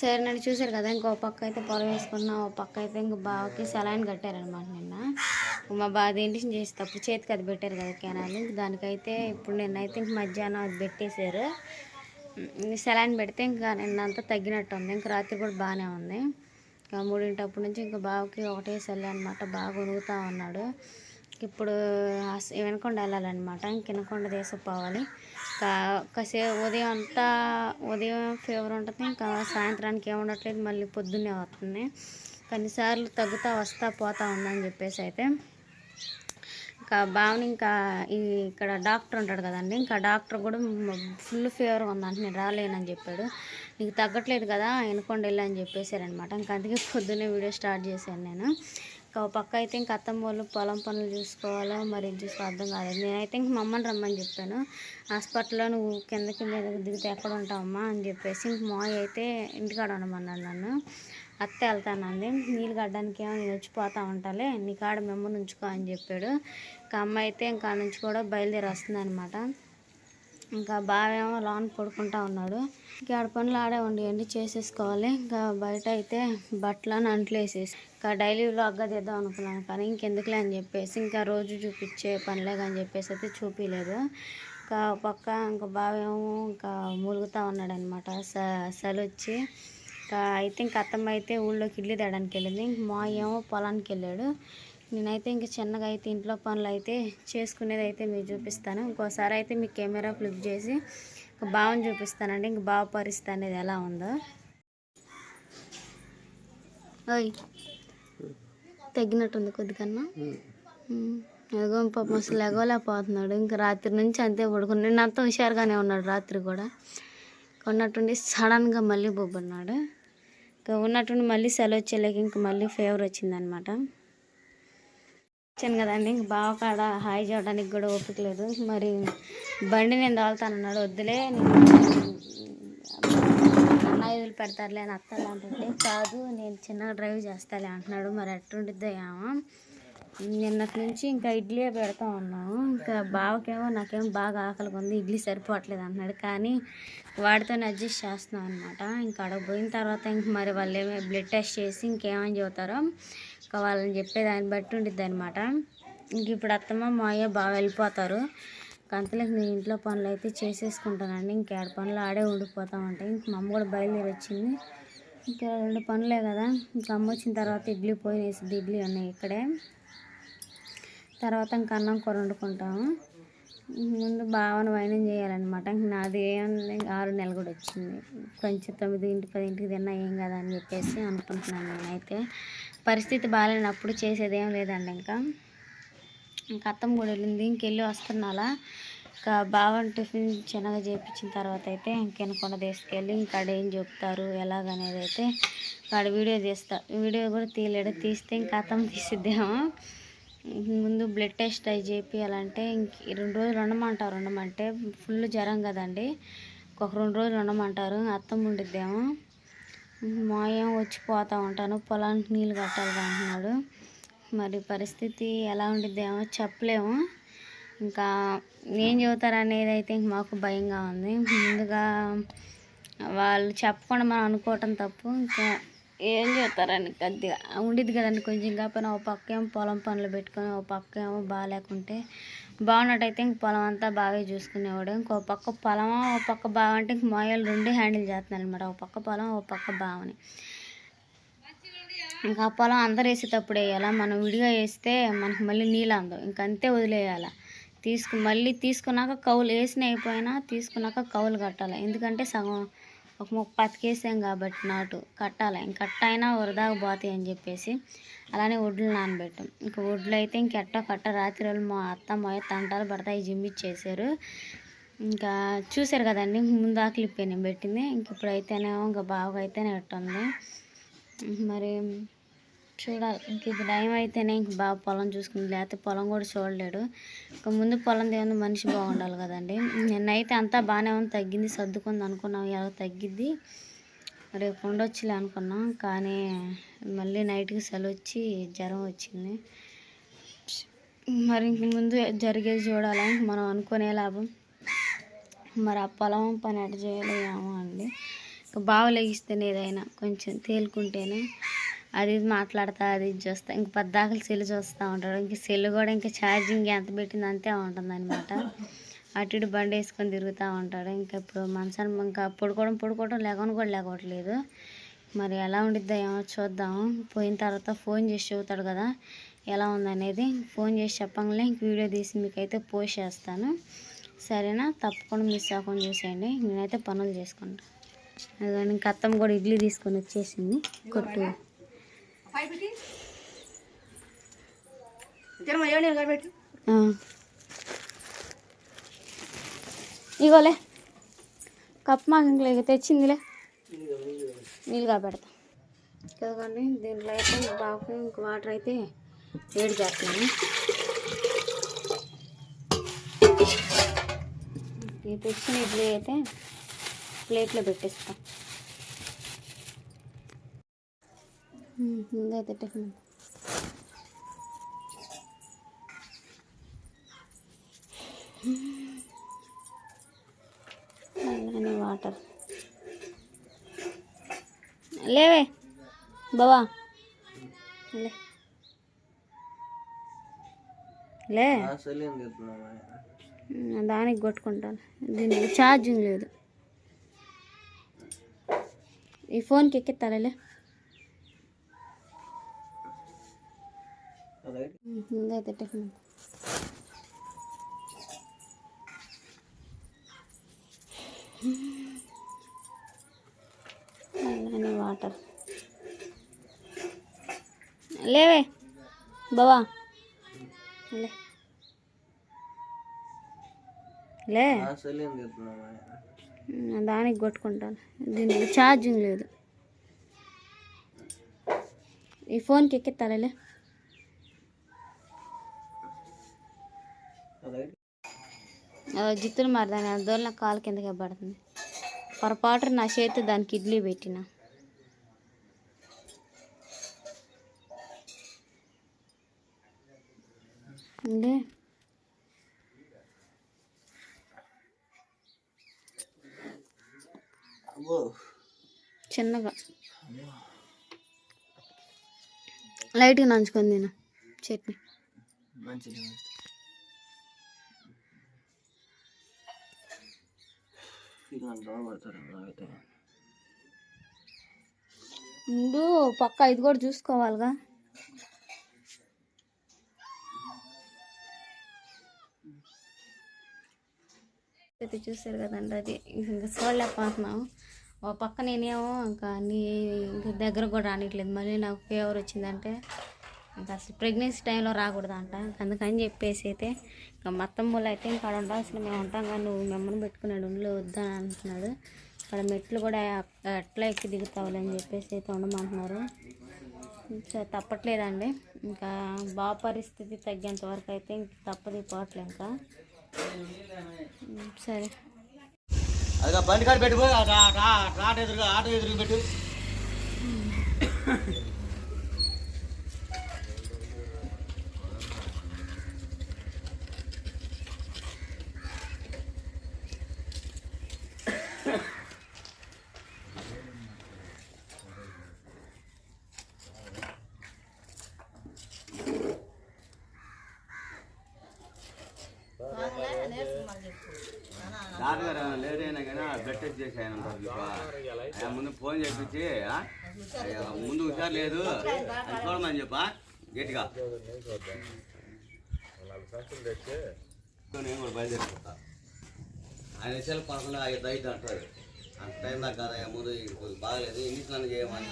సరే నన్ను చూశారు కదా ఇంకో పక్క అయితే పొలం వేసుకున్నా ఓ పక్క అయితే ఇంకో బావకి సెలైన్ కట్టారనమాట నిన్న. మా బాధ ఏంటి చేసి తప్పు చేతికి అది పెట్టారు కదా కెనాల్. దానికైతే ఇప్పుడు నిన్నైతే ఇంక మధ్యాహ్నం అది పెట్టేశారు. సెలైన్ పెడితే ఇంకా నిన్నంతా తగ్గినట్టు ఉంది. ఇంకా రాత్రి కూడా బాగానే ఉంది. ఇంకా మూడింటప్పటి నుంచి ఇంకా బావకి ఒకటే సెల్ అనమాట బాగా ఉనుగుతూ ఉన్నాడు. ఇప్పుడు వెనకొండ వెళ్ళాలన్నమాట. ఇంక వెనకొండ తీసుకుపోవాలి కా కాసే ఉదయం అంతా ఉదయం ఫీవర్ ఉంటుంది ఇంకా సాయంత్రానికి ఏముండట్లేదు మళ్ళీ పొద్దున్నే వస్తుంది. కొన్నిసార్లు తగ్గుతా వస్తా పోతా ఉందని చెప్పేసి అయితే. ఇంకా బావని ఇంకా ఇక్కడ డాక్టర్ ఉంటాడు కదండి ఇంకా డాక్టర్ కూడా ఫుల్ ఫీవర్ ఉందంటే నేను రాలేనని చెప్పాడు. నీకు తగ్గట్లేదు కదా ఎనుకోండి వెళ్ళి అని చెప్పేశారనమాట ఇంకా అందుకే పొద్దున్నే వీడియో స్టార్ట్ చేశాను నేను. ఒక పక్క అయితే ఇంకా అత్తమ్మ వాళ్ళు పొలం పనులు చూసుకోవాలో మరి ఏం చూసుకో అర్థం కాలేదు. నేనైతే ఇంక మమ్మల్ని రమ్మని చెప్పాను. హాస్పిటల్లో నువ్వు కిందకి మీద దిగితే ఎక్కడ ఉంటావమ్మా అని చెప్పేసి ఇంక మాయ అయితే ఇంటికాడ ఉండమన్నాను నన్ను. అత్త వెళ్తానంది. నీళ్ళు కట్టడానికి ఏమో నేను వచ్చిపోతా ఉంటాలే నీ కాడ మిమ్మల్ని ఉంచుకో అని చెప్పాడు. ఇంకా అమ్మ అయితే ఇంకా నుంచి కూడా బయలుదేరి వస్తుంది అనమాట ఇంకా బావేమో లోన్ పడుకుంటా ఉన్నాడు. ఇంకా ఆడ పనులు ఆడే ఉండేయండి చేసేసుకోవాలి. ఇంకా బయట అయితే బట్టలను అంట్లేసేసి ఇంకా డైలీ వ్లాగ్గా తీద్దాం అనుకున్నాను. కానీ ఇంకెందుకులే అని చెప్పేసి ఇంకా రోజు చూపించే పనిలే అని చెప్పేసి అయితే చూపించలేదు ఇంకా పక్క ఇంకా బావేమో ఇంకా మూలుగుతూ ఉన్నాడు అనమాట వచ్చి ఇంకా అయితే ఇంక అత్తమ్మ అయితే ఊళ్ళోకి ఇడ్లీ తేడానికి వెళ్ళింది. ఇంక మా ఏమో పొలానికి వెళ్ళాడు. నేనైతే ఇంక చిన్నగా అయితే ఇంట్లో పనులు అయితే చేసుకునేది అయితే మీకు చూపిస్తాను. ఇంకోసారి అయితే మీకు కెమెరా ఫ్లిప్ చేసి ఒక బావని చూపిస్తానండి. ఇంక బావ పరిస్థితి అనేది ఎలా ఉందో. ఓయ్ తగ్గినట్టుంది కొద్దికన్నా. ఎగో పాపం అసలు ఎగవలేకపోతున్నాడు ఇంకా రాత్రి నుంచి అంతే పడుకుని నిన్న అంతా హుషారుగానే ఉన్నాడు రాత్రి కూడా. ఉన్నట్టుండి సడన్గా మళ్ళీ బొబ్బన్నాడు. ఇంకా ఉన్నట్టుండి మళ్ళీ సెలవు వచ్చేలాకి ఇంక మళ్ళీ ఫీవర్ వచ్చిందనమాట. వచ్చాను కదండి. ఇంక బావ కాడ హాయ్ చేయడానికి కూడా ఓపిక లేదు. మరి బండి నేను తోలుతానన్నాడు వద్దులే అన్న వదిలి పెడతారులే అని అత్తలే అంటుంటే కాదు నేను చిన్నగా డ్రైవ్ చేస్తాలే అంటున్నాడు. మరి ఎట్టుండిద్దో ఏమో. నిన్నటి నుంచి ఇంకా ఇడ్లీ పెడతా ఉన్నాము ఇంకా బావకేమో నాకేమో బాగా ఆకలిగా ఉంది ఇడ్లీ సరిపోవట్లేదు అంటున్నాడు కానీ వాడితోనే అడ్జస్ట్ చేస్తున్నాం అనమాట ఇంకా అక్కడ పోయిన తర్వాత ఇంక మరి వాళ్ళు ఏమో బ్లడ్ టెస్ట్ చేసి ఇంకేమని చెబుతారో ఇంకా వాళ్ళని చెప్పేదాన్ని బట్టి ఉండిద్ది అనమాట ఇంక ఇప్పుడు అత్తమ్మ మా అయ్య బాగా వెళ్ళిపోతారు. కంతలకు నేను ఇంట్లో పనులు అయితే చేసేసుకుంటానండి. ఇంకేడ పనులు ఆడే ఉండిపోతా ఉంటాయి ఇంక మా అమ్మ కూడా బయలుదేరి వచ్చింది. ఇంకా రెండు పనులే కదా. ఇంకా అమ్మ వచ్చిన తర్వాత ఇడ్లీ పోయి వేసింది ఇడ్లీ ఉన్నాయి ఇక్కడే. తర్వాత ఇంక అన్నం కూర వండుకుంటాము. ముందు బావని వైనం చేయాలన్నమాట. ఇంక నాది ఏముంది ఆరు నెలలు కూడా వచ్చింది. కొంచెం తొమ్మిది ఇంటి పది ఇంటికి తిన్నా ఏం కదా అని చెప్పేసి అనుకుంటున్నాను నేనైతే. పరిస్థితి బాగాలేనప్పుడు చేసేది ఏం లేదండి ఇంకా. ఇంకా అత్తమ్మ కూడా వెళ్ళింది. ఇంకెళ్ళి వస్తున్నాలా? ఇంకా బావని టిఫిన్ చిన్నగా చేయించిన తర్వాత అయితే ఇంకెనకొండ తీసుకెళ్ళి ఇంకా ఏం చెప్తారు ఎలాగనేది అయితే వాడు వీడియో తీస్తా వీడియో కూడా తీయలేడు. తీస్తే ఇంకా అత్తమ్మ తీసిద్దాము. ముందు బ్లడ్ టెస్ట్ అవి చేయించాలంటే ఇంక రెండు రోజులు ఉండమంటారు. ఉండమంటే ఫుల్ జ్వరం కదండి. ఒక రెండు రోజులు ఉండమంటారు. అత్తం ఉండిద్దేమో. మా ఏం వచ్చిపోతూ ఉంటాను. పొలానికి నీళ్ళు కట్టాలి అంటున్నాడు. మరి పరిస్థితి ఎలా ఉండిద్దేమో చెప్పలేము. ఇంకా ఏం చెబుతారనేది అయితే ఇంక మాకు భయంగా ఉంది. ముందుగా వాళ్ళు చెప్పకుండా మనం అనుకోవటం తప్పు. ఇంకా ఏం చేస్తారని కొద్దిగా ఉండేది కదండి కొంచెం కాకపోయినా ఒక పక్క ఏమో పొలం పనులు పెట్టుకొని ఒక పక్క ఏమో బాగాలేకుంటే బాగున్నట్టయితే ఇంక పొలం అంతా బాగా చూసుకునేవాడు. ఇంకో పక్క పొలం ఒక పక్క బావ అంటే ఇంక మాయలు రెండు హ్యాండిల్ చేస్తున్నాను అనమాట ఒక పక్క పొలం ఒక పక్క బావని. ఇంకా ఆ పొలం అందరు వేసేటప్పుడు వేయాలా? మనం విడిగా వేస్తే మనకి మళ్ళీ నీళ్ళు అందవు. ఇంక అంతే వదిలేయాలి? తీసుకు మళ్ళీ తీసుకున్నాక కౌలు వేసిన అయిపోయినా తీసుకున్నాక కౌలు కట్టాలి? ఎందుకంటే సగం ఒక ముప్పతికి వేసాం కాబట్టి నాటు కట్టాలి. ఇంక కట్ట అయినా వరదాగా పోతాయి అని చెప్పేసి అలానే వడ్లు నానబెట్టాం. ఇంక వడ్లు అయితే ఇంకెట్ట కట్ట రాత్రి రోజులు మా అత్త మా తంటాలు పడతాయి జిమ్మిచ్చేసారు ఇంకా చూసారు కదండి ముందు ఆకలి నేను పెట్టింది. ఇంక ఇప్పుడైతేనేమో ఇంకా బాగా అయితేనే ఉంది మరి చూడాలి. ఇంక ఇది టైం అయితేనే ఇంక బాగా పొలం చూసుకుని లేకపోతే పొలం కూడా చూడలేడు. ఇంకా ముందు పొలం దేవుంది మనిషి బాగుండాలి కదండి. నిన్నైతే అంతా బాగానే ఉంది తగ్గింది సర్దుకుంది అనుకున్నాం ఎలా తగ్గిద్ది. రేపు ఉండొచ్చులే అనుకున్నాం కానీ మళ్ళీ నైట్కి సెలవు వచ్చి జ్వరం వచ్చింది. మరి ఇంక ముందు జరిగేది చూడాలి మనం అనుకునే లాభం. మరి ఆ పొలం పని ఎట చేయలేమో ఏమో అండి. ఇంకా బాగా లెగిస్తేనే ఏదైనా కొంచెం తేలుకుంటేనే. అది ఇది మాట్లాడతా అది ఇది చూస్తా ఇంక పద్దాకలు సెల్ చూస్తూ ఉంటాడు. ఇంక సెల్ కూడా ఇంకా ఛార్జింగ్ ఎంత పెట్టింది అంతే ఉంటుంది అనమాట అటు ఇటు బండి వేసుకొని తిరుగుతూ ఉంటాడు. ఇంకా ఇప్పుడు మనసాన్ని ఇంకా పడుకోవడం పడుకోవడం లేకుండా కూడా లేకపోవట్లేదు మరి ఎలా ఉండిద్దో ఏమో చూద్దాం. పోయిన తర్వాత ఫోన్ చేసి చెబుతాడు కదా ఎలా ఉందనేది. ఫోన్ చేసి చెప్పంగానే ఇంక వీడియో తీసి మీకైతే పోస్ట్ చేస్తాను. సరేనా? తప్పకుండా మిస్ అవ్వకుండా చూసేయండి. నేనైతే పనులు చేసుకుంటాను ఇంకా ఇంక అత్తమ్మ కూడా ఇడ్లీ తీసుకొని వచ్చేసింది. కొట్టు. ఇగోలే కప్ మాకు ఇంట్లో తెచ్చిందిలే. నీళ్ళు కాబెడతా కదండి దీంట్లో అయితే బాగా ఇంక వాటర్ అయితే వేడి చేస్తున్నాను ఈ తెచ్చిన ఇడ్లీ అయితే ప్లేట్లో పెట్టేస్తాం. ముందైతే టిఫిన్ అలానే వాటర్. లేవే బావా. లే. లే. దానికి కొట్టుకుంటాను. దీనికి ఛార్జింగ్ లేదు. ఈ ఫోన్కి ఎక్కిస్తాలే ముందైతే టిఫిన్. అలానే వాటర్. లేవే బావా. లే. దానికి కొట్టుకుంటాను. దీనికి ఛార్జింగ్ లేదు. ఈ ఫోన్కి ఎక్కిస్తాలే జిత్తులు మరి దాని దోళ్ళ కాలు కిందకే పడుతుంది. పొరపాటు నా చేతి దానికి ఇడ్లీ పెట్టిన. లే చిన్నగా. లైట్గా నంచుకొని తిను. చట్నీ. మంచిది అయితే. ముందు పక్క ఇది కూడా చూసుకోవాలిగా. అయితే చూసారు కదండి అది. ఇంకా చూడలేకపోతున్నాము ఓ పక్క నేనేమో ఇంకా నీ ఇంకా దగ్గర కూడా రానిట్లేదు. మళ్ళీ నాకు ఫీవర్ వచ్చిందంటే ఇంకా అసలు ప్రెగ్నెన్సీ టైంలో రాకూడదంట. అందుకని చెప్పేసి అయితే ఇంకా మొత్తం అయితే ఇంకా ఉండాల్సిన మేము ఉంటాం కానీ నువ్వు మిమ్మల్ని పెట్టుకున్నాడు ఉండిలో వద్దా అని అంటున్నాడు. అక్కడ మెట్లు కూడా ఎట్లా ఎక్కి దిగుతావులే అని చెప్పేసి అయితే ఉండమంటున్నారు. సరే తప్పట్లేదండి. ఇంకా బాబు పరిస్థితి తగ్గేంత వరకు అయితే ఇంక తప్పదు పోవట్లే ఇంకా. సరే. బండి కాడ పెట్టుకో ఆటో ఎదురుగా ఆటో ఎదురుగా పెట్టు. డాక్టర్ లేట్ అయినా కానీ బ్లడ్ టెస్ట్ చేసి ఆయన ముందు ఫోన్ చేపించి? అయ్యా, ముందు హుషారు లేదు. అని చూడమని చెప్పా. గట్టిగా. నేను కూడా బయలుదేరిపోతా. ఆయన విషయాలు పదకొండు ఐదు ఐదు అంటాడు. అంత టైం దాకా కదా ముందు ఇది కొద్దిగా బాగలేదు. చేయమని